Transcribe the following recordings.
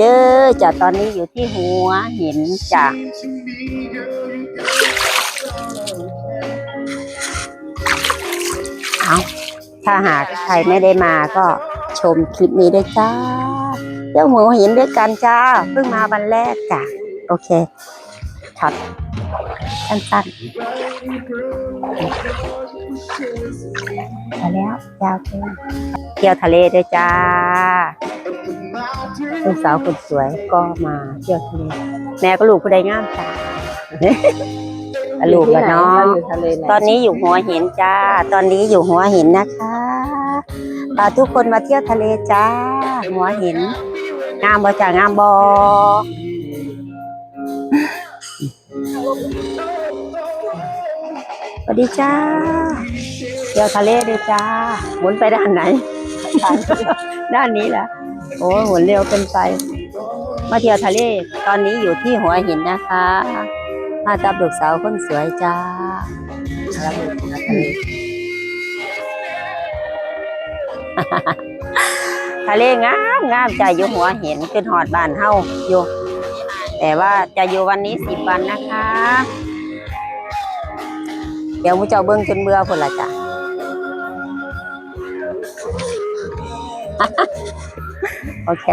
เด้อจ้ะตอนนี้อยู่ที่หัวหินจ้ะเอาถ้าหากใครไม่ได้มาก็ชมคลิปนี้ด้วยจ้าเที่ยวหัวหินด้วยกันจ้าเพิ่งมาวันแรกจ้ะโอเคช็อตสั้นๆมาแล้วยาวเกินเที่ยวทะเลด้วยจ้า ลูกสาวคนสวยก็มาเที่ยวทะเลแม่ก็ลูกผู้ใดงามจ้าลูกกับน้องอยู่ทะเลไหนตอนนี้อยู่หัวหินจ้า ตอนนี้อยู่หัวหินนะคะพาทุกคนมาเที่ยวทะเลจ้า หัวหิน งามบ่จ้างามบ่สวัสดีจ้าเที่ยวทะเลด้วยจ้าหมุนไปด้านไหน ด้านนี้แหละ โอ้หมุนเร็วเกินไป มาเที่ยวทะเล ตอนนี้อยู่ที่หัวหินนะคะ มาตับลูกสาวคนสวยจ้าแล้วทะเลทะเลงามงามจะอยู่หัวหินขึ้นหอดบ้านเฮาอยู่แต่ว่าจะอยู่วันนี้สิบวันนะคะ เดี๋ยวมูเจ้าเบิ้งจนเบื่อคนละจ้ะ โอเค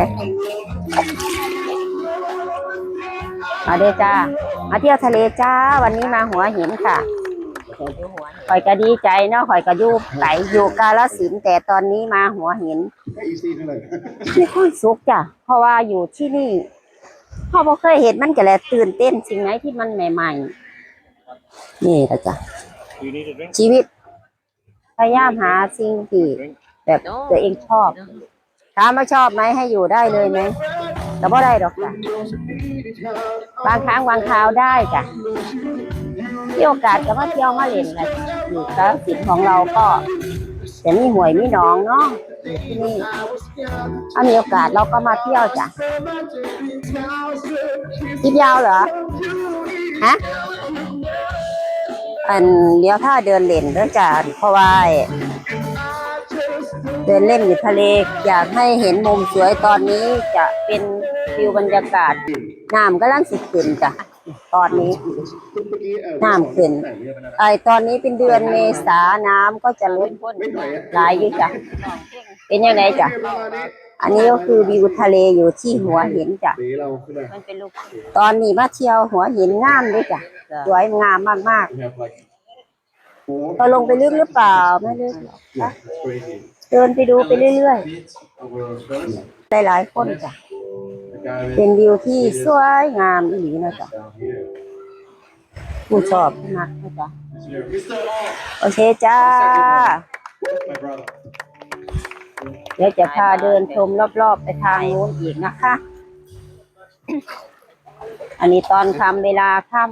มาเด้จ้า มาเที่ยวทะเลจ้า วันนี้มาหัวหินค่ะข่อยก็ดีใจเนาะข่อยก็อยู่ไหลอยู่กาลสินแต่ตอนนี้มาหัวหินมีความสุขจ้ะ เพราะว่าอยู่ที่นี่พ่อบ่เคยเห็นมันก็เลยตื่นเต้นสิ่งไหนที่มันใหม่ ๆ นี่ละจ้ะชีวิตพยายามหาสิ่งที่แบบตัวเองชอบ ถามว่าชอบไหมให้อยู่ได้เลยไหมแต่บ่ได้ดอกจ้ะบางครั้งบางคราวได้จ้ะมีโอกาสก็มาเที่ยวมาเล่นกันอยู่กาฬสินธุ์ของเราก็จะมีหวยมีหน้องเนาะนี่ถ้ามีโอกาสเราก็มาเที่ยวจ้ะคลิปยาวเหรอฮะอันเดี๋ยวถ้าเดินเล่นเด้อจ้ะเพราะว่า ดินเล่นอยู่ทะเล อยากให้เห็นมุมสวยตอนนี้จะเป็นฟิวบรรยากาศน้ำกำลังสิขึ้นจ้ะตอนนี้น้ำขึ้นไอตอนนี้เป็นเดือนเมษาน้ำก็จะลดหลายอยู่จ้ะเป็นยังไงจ้ะอันนี้ก็คือวิวทะเลอยู่ที่หัวหินจ้ะตอนนี้มาเที่ยวหัวหินงามด้วยจ้ะสวยงามมาก We have like ๆพอลงไปลึกหรือเปล่าไม่ลึกหรอกนะเดินไปดูไปเรื่อย Over Venice. ๆหลายๆคนจ้ะ เป็นวิวที่สวยงามอีหลีนะจ๊ะผู้ชอบมากนะจ๊ะ โอเคจ้า เดี๋ยวจะพาเดินชมรอบๆ ไปทางนู้นอีกนะคะ อันนี้ตอนคำเวลาค่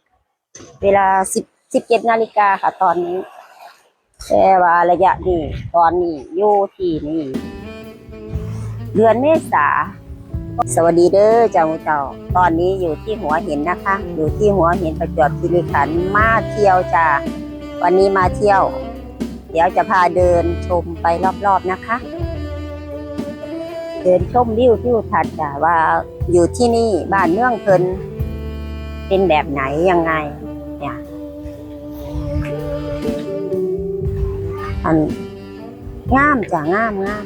ำเวลาสิบ สิบเจ็ดนาฬิกาค่ะ ตอนนี้ แต่ว่าระยะนี้ตอนนี้อยู่ที่นี่เดือนเมษา สวัสดีเด้อเจ้ามูเจ้า ตอนนี้อยู่ที่หัวหินนะคะ อยู่ที่หัวหินประจวบคีรีขันธ์มาเที่ยวจ้าวันนี้มาเที่ยว เดี๋ยวจะพาเดินชมไปรอบๆนะคะ เดินชมวิวทิวทัศน์จ้ะว่าอยู่ที่นี่บ้านเมืองเพิ่นเป็นแบบไหนยังไง อันงามจ้ะงามงาม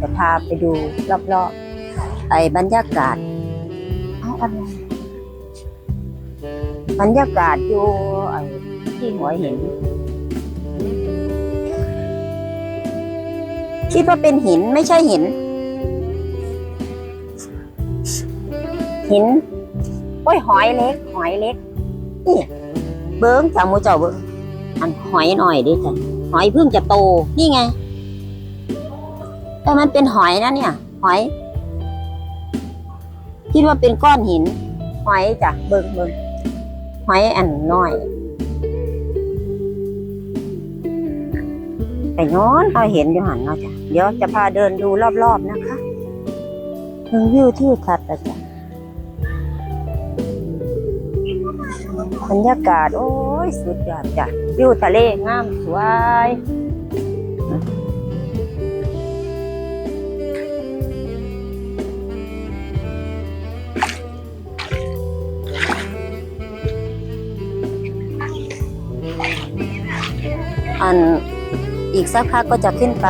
จะพาไปดูรอบๆไอ้บรรยากาศเอาอะไรบรรยากาศอยู่ไอ้ที่หัวหินคิดว่าเป็นหินไม่ใช่หิน หินโอ้ยหอยเล็ก หอยเล็กนี่เบิ้งจามูเจ้าเบิ้งอันหอยหน่อยดิจ้ะ หอยเพิ่งจะโตนี่ไงแต่มันเป็นหอยนะเนี่ย หอยคิดว่าเป็นก้อนหิน หอยจ้ะเบิ้งเบิ้งหอยอันน้อยแต่ย้อนเขาเห็นอยู่หันเนาะจ้ะเดี๋ยวจะพาเดินดูรอบๆนะคะถึงวิวที่ทัดอะจ้ะบรรยากาศโอ้ ยสุดยอดจ้ะวิวทะเลงามสวยอันอีกสักพักก็จะขึ้นไป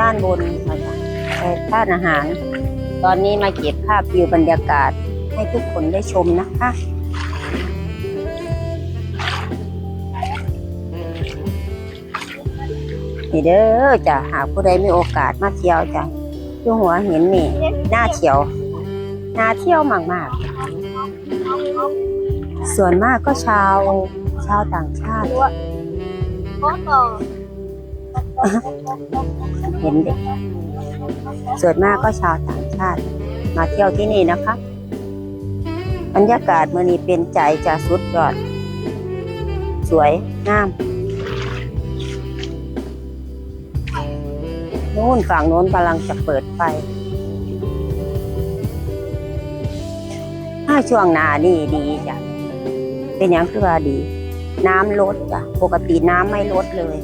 ด้านบนนะคะไปท่านอาหาร ตอนนี้มาเก็บภาพวิวบรรยากาศให้ทุกคนได้ชมนะคะ นี่เด้อจ้ะหากผู้ใดมีโอกาสมาเที่ยวจ้ะอยู่หัวหินนี่หน้าเที่ยวหน้าเที่ยวมากๆส่วนมากก็ชาวชาวต่างชาติ เห็นเด็กส่วนมากก็ชาวต่างชาติ มาเที่ยวที่นี่นะคะบรรยากาศเมื่อนี้เป็นใจจะสุดยอด สวยงาม นู่นฝั่งโน้นกำลังจะเปิดไฟถ้าช่วงนานี่ดีจ้ะ เป็นอย่างคือว่าดี น้ำลดจ้ะ ปกติน้ำไม่ลดเลย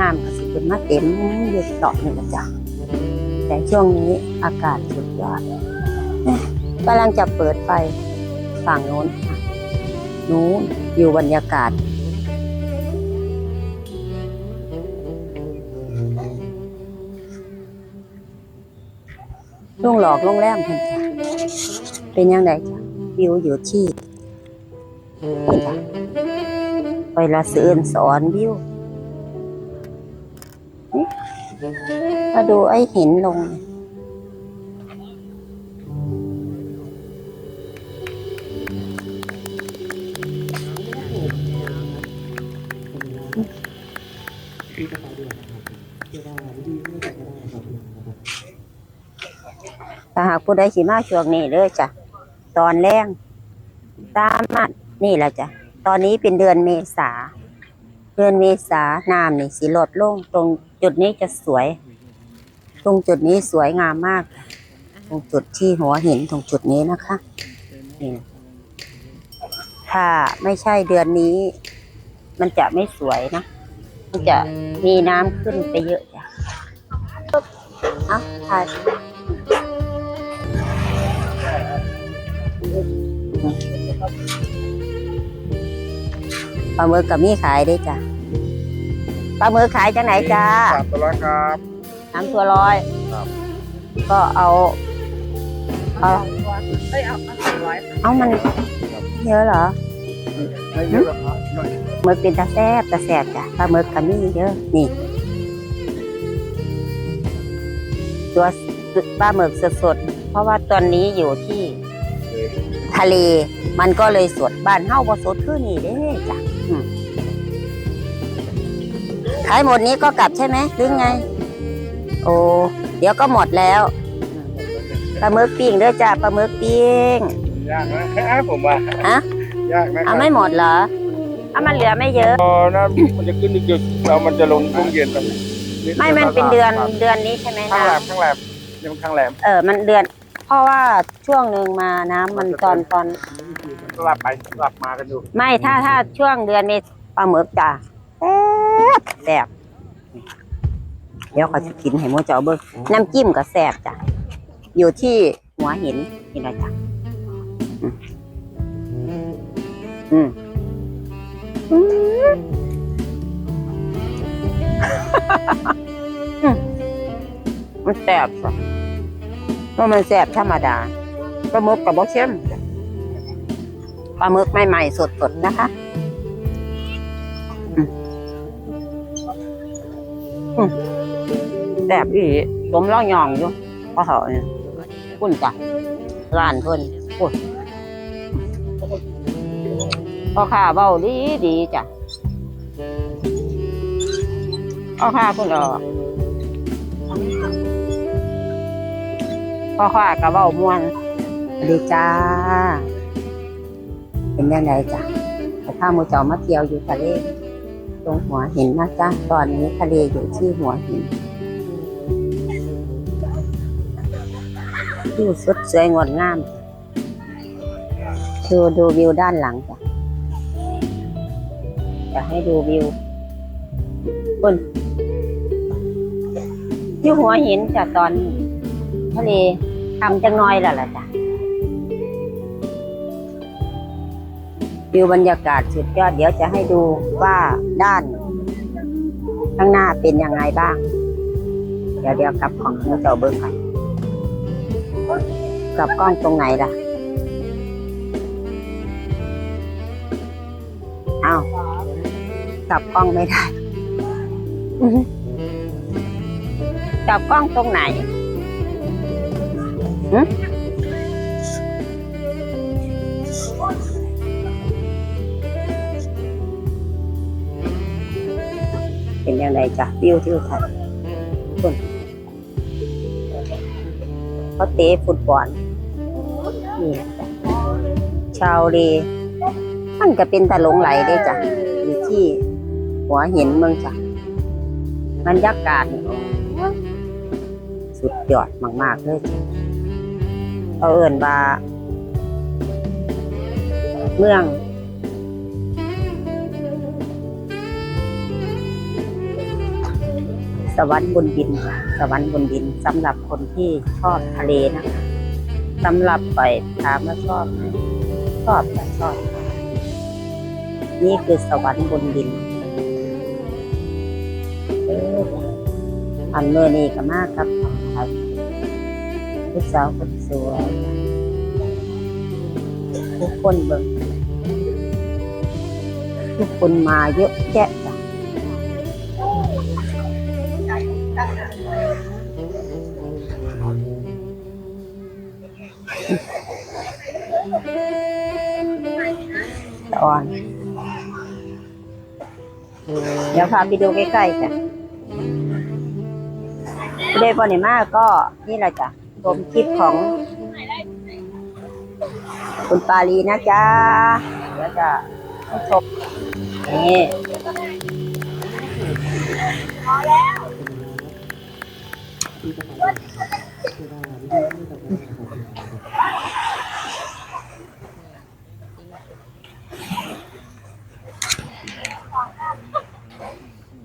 น้ำก็สิขึ้นมาเต็มอยู่ตลอดนี่ละจ้ะ แต่ช่วงนี้อากาศสุดยอดกำลังจะเปิดไฟฝั่งโน้นค่ะนู้นอยู่บรรยากาศ ลุงหลอกโรงแรมเพิ่นจ้ะเป็นยังไงจ้ะวิวอยู่ที่นี่จ้ะไปละเสื่นสอนวิวนี่มาดูไอ้หินลงเนี่ย ถ้าหากผู้ใดสิมาช่วงนี้เด้อจ้ะตอนแรงตามมานี่แหละจ้ะตอนนี้เป็นเดือนเมษาเดือนเมษาน้ำนี่สีลดลงตรงจุดนี้จะสวย ตรงจุดนี้สวยงามมาก ตรงจุดที่หัวหินตรงจุดนี้นะคะนี่ถ้าไม่ใช่เดือนนี้ มันจะไม่สวยนะมันจะมีน้ำขึ้นไปเยอะจ้ะเอ้าถ่าย ปลาหมึกกับมีขายด้วยจ้ะปลาหมึกขายจากไหนจ้าสามตัวร้อยครับน้ำตัวร้อยครับก็เอาเอาเอ้ยเอาเอาสองร้อยเอามันเยอะเหรอไม่เยอะหรอกครับหน่อยหมึกเป็นตาแซบตาแซบจ้ะปลาหมึกกับมีเยอะนี่ตัวปลาหมึกสดๆเพราะว่าตอนนี้อยู่ที่ ทะเล มันก็เลยสดบ้านเฮาบ่สดคือนี่เด้จ้ะอืมขายหมดนี้ก็กลับใช่ไหมหรือไง โอ้เดี๋ยวก็หมดแล้วปลาหมึกปิ้งเด้อจ้ะปลาหมึกปิ้งยากนะผมว่าฮะยากนะครัเอาไม่หมดเหรอเอามันเหลือไม่เยอะ พอนะมันจะขึ้นดึกๆแล้วมันจะลงช่วงเย็นครับไม่มันเป็นเดือนเดือนนี้ใช่ไหมข้างแหลนะมข้างแหลมยังข้างแหลมเออมันเดือน เพราะว่าช่วงหนึ่งมาน้ำมันตอนตอน สลับไปสลับมากันอยู่ไม่ถ้าถ้าช่วงเดือนนี้ปลาหมึกจ้ะแซ่บแซ่บเดี๋ยวเขาจะกินให้หมูเจ้าเบิ้งน้ำจิ้มก็แซ่บจ้ะอยู่ที่หัวหินนี่นะจ้ะอืมอืมอืมอืมมันแซ่บจ้ะ เพราะมันแซ่บธรรมดาปลาหมึกกับบ่เข้มปลาหมึกใหม่ๆสดๆนะคะแซ่บอีหลีสมล่าหยองอยู่พ่อเขาเนี่ยคุณจ้ะร้านเพิ่นคุณพ่อค้าเบาดีดีจ้ะพ่อค้าคุณเออ พ่อค้ากับเบ้ามวนสวัสดีจ้า เป็นยังไงจ้ะแต่ถ้ามูจ้ามาเที่ยวอยู่ทะเลตรงหัวหินนะจ๊ะตอนนี้ทะเลอยู่ที่หัวหินวิวสดสวยงดงามดูดูวิวด้านหลังจ้ะจะให้ดูวิวบนที่หัวหินจ้ะตอนนี้ ทะเลทำจังน้อยแล้วล่ะจ้ะวิวบรรยากาศสุดยอดเดี๋ยวจะให้ดูว่าด้าน ข้างหน้าเป็นยังไงบ้าง เดี๋ยวเดี๋ยวกลับกล้องเจ้าเบิ้งกันกลับกล้องตรงไหนล่ะเอากลับกล้องไม่ได้กลับกล้องตรงไหน หึเป็นยังไงจ้ะวิวที่อุทัยคนเขาเตะฟุตบอลนี่จ้ะชาวเลมันก็เป็นตะหลงไหลได้จ้ะอยู่ที่หัวเห็นเมืองจ้ะบรรยากาศนี่โอ้ยสุดยอดมาก ๆ เลยจ้ะ เอาเอิ่นว่า เมือง สวรรค์บนดินค่ะสวรรค์บนดินสำหรับคนที่ชอบทะเลนะคะสำหรับไปถามว่าชอบไหมชอบแต่ชอบ นี่คือสวรรค์บนดินอออันเมื่อนี้ก็มากครับ ครับลูกสาวคนสวยทุกคนเบิ่งทุกคนมาเยอะแยะจ้ะตออนเดี๋ยวพาไปดูใกล้ๆจ้ะเดย์บอนิมาก็นี่แหละจ้ะ ชมคลิปของ คุณปาลีนะจ๊ะเดี๋ยวจะให้ชมนี่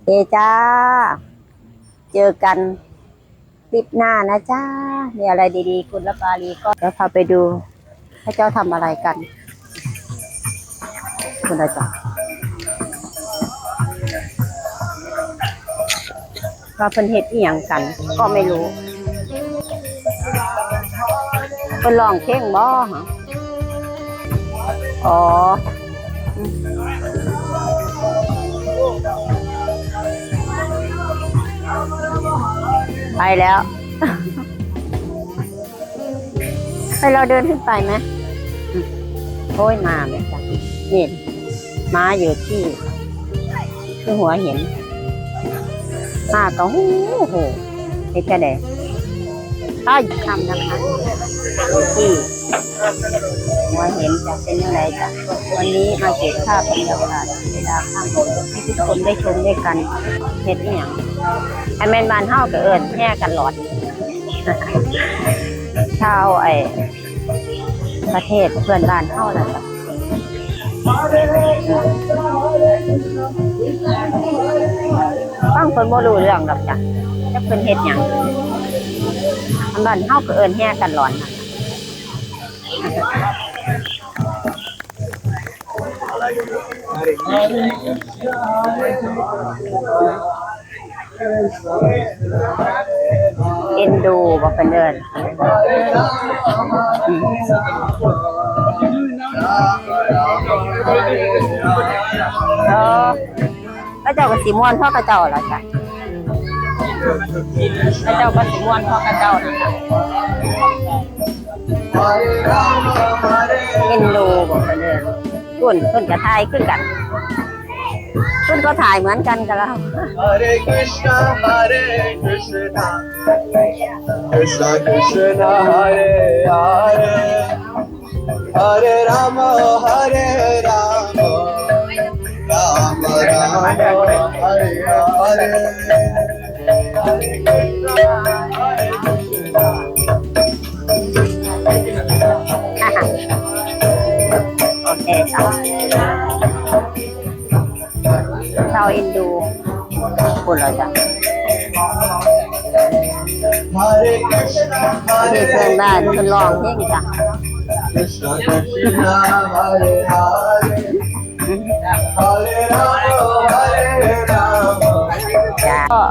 เอจ้า เจอกัน คลิปหน้านะจ้ามีอะไรดีๆ คุณละปาลีก็เดี๋ยวพาไปดูพระเจ้าทำอะไรกัน คุณอาจารย์ว่าเพิ่นเฮ็ดอีหยังกัน ก็ไม่รู้เพิ่นรองเพลงบ่ฮะอ๋อ ไปแล้วไปเราเดินขึ้นไปไหมโอ้ยมาไหมจ๊ะนี่มาอยู่ที่ที่หัวเห็นมาก็หูโหเฮ็ดแค่ไหนอ้าทำนะคะที่หัวเห็นจะเป็นยังไงจ้ะวันนี้มาเก็บภาพบรรยากาศเวลาค่ำให้ทุกคนได้ชมด้วยกันเฮ็ดอหย่าง ไอแมนบานเฮากับเอิญแย่กันหลอดชาวไอประเทศเพื่อนบ้านเฮานั่นแหละฟังคนบ่รู้เรื่องดอกจ้ะจะเป็นเฮ็ดหยังอันบ้านเฮาก็เอิ้นแห่กันหลอนนั่นน่ะ เอ็นดูบ่เพิ่นเอิ้นเออพระเจ้าก็สิม่วนพ่อกระเจ้าล่ะจ้ะพระเจ้าก็สิม่วนพ่อกระเจ้านั่นล่ะเอ็นดูบ่เพิ่นเอิ้นส่วนเพิ่นก็ถ่ายคือกัน เพิ่นก็ถ่ายเหมือนกันกับเรา Hare Krishna, Hare Krishna, Krishna Krishna, Hare Hare, Hare Rama, Hare Rama, Rama Rama, Hare Hare. Hare Krishna, Hare Krishna. โอ เคจ้ะชาวอินดูคุณเรอจ๊ะที่เพื่อนบ้านเพื่อนร้องเพลงจ้ะ Krishna Krishna, Hare Hare, Hare Rama, Hare Rama, จ้ะก็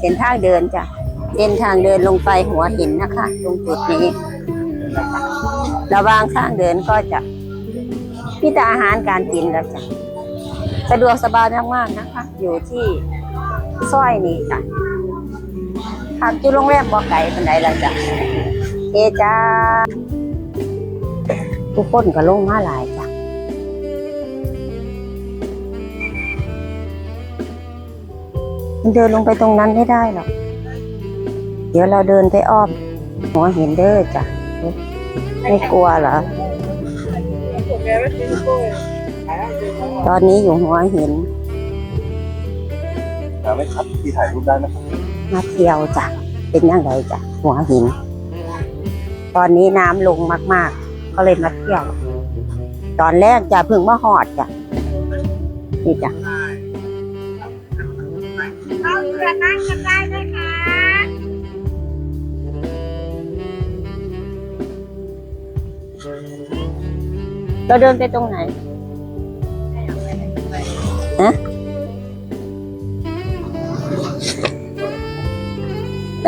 เส้นทางเดินจ้ะเส้นทางเดินลงไปหัวหินนะคะ ตรงจุดนี้ ระหว่างทางเดินก็จะมีแต่อาหารการกินแล้วจ้ะ สะดวกสบายมากๆนะคะ อยู่ที่ซอยนี้จ้ะพักอยู่โรงแรมบ่ไก่ปันใดแล้วจ้ะเอจ้าทุกคนก็ลงมาหลายจ้ะมันเดินลงไปตรงนั้นไม่ได้หรอก เดี๋ยวเราเดินไปอ้อมหัวหินเด้อจ้ะ ไม่กลัวเหรอ ตอนนี้อยู่หัวหินแต่ไม่ครับที่ถ่ายรูปได้นะครับมาเที่ยวจ้ะเป็นยังไงจ้ะหัวหิน ตอนนี้น้ำลงมาก ๆ ก็เลยมาเที่ยว ตอนแรกจะเพิ่งมาหอดจ้ะนี่จ้ะเอาเรือนั่งกันได้นะคะเราเดินไปตรงไหน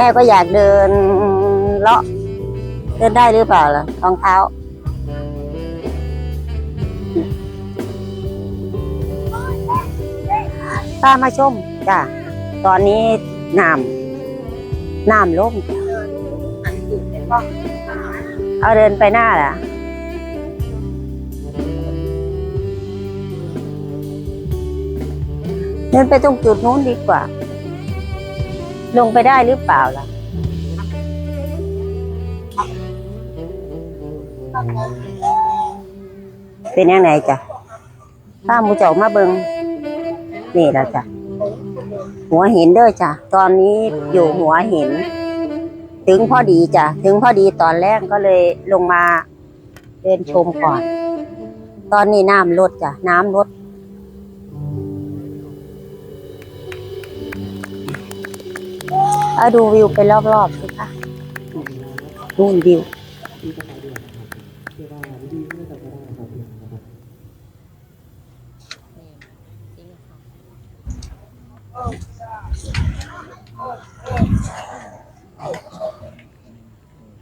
ม่ก็อยากเดินเลาะเดินได้หรือเปล่าล่ะรองเท้าพามาชมจ้ะตอนนี้น้ำน้ำลงจ้ะเอาเดินไปหน้าล่ะเดินไปตรงจุดนู้นดีกว่า ลงไปได้หรือเปล่าล่ะ เป็นยังไงจ้ะถ้ามูเจ้ามาเบิงนี่แล้วจ้ะ หัวเหินเด้อจ้ะ ตอนนี้อยู่หัวเหินถึงพอดีจ้ะ ถึงพอดีตอนแรกก็เลยลงมาเดินชมก่อน ตอนนี้น้ำลดจ้ะ น้ำลด เอาดูวิวไปรอบๆสิคะนู่นวิว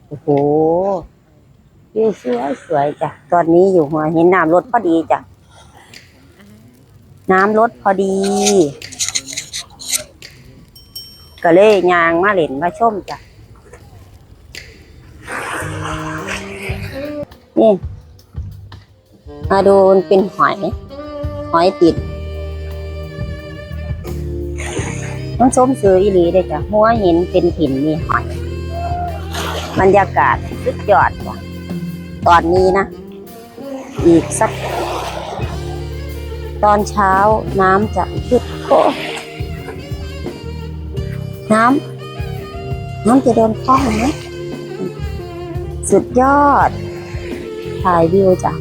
โอ้โหวิวสวยสวยจ้ะ ตอนนี้อยู่หัวหินน้ำลดพอดีจ้ะ น้ำลดพอดี ก็เลยยางมาเล่นมาชมจ้ะนี่มาดูมันเป็นหอย หอยติดมันส้มซื้ออีหลีเลยจ้ะหัวเห็นเป็นหินมีหอย บรรยากาศสุดยอดจ้ะตอนนี้นะ อีกสัก ตอนเช้าน้ำจะขึ้นโอ้ น้ำน้ำจะโดนกล้องไหมสุดยอด ถ่ายวิวจ้ะ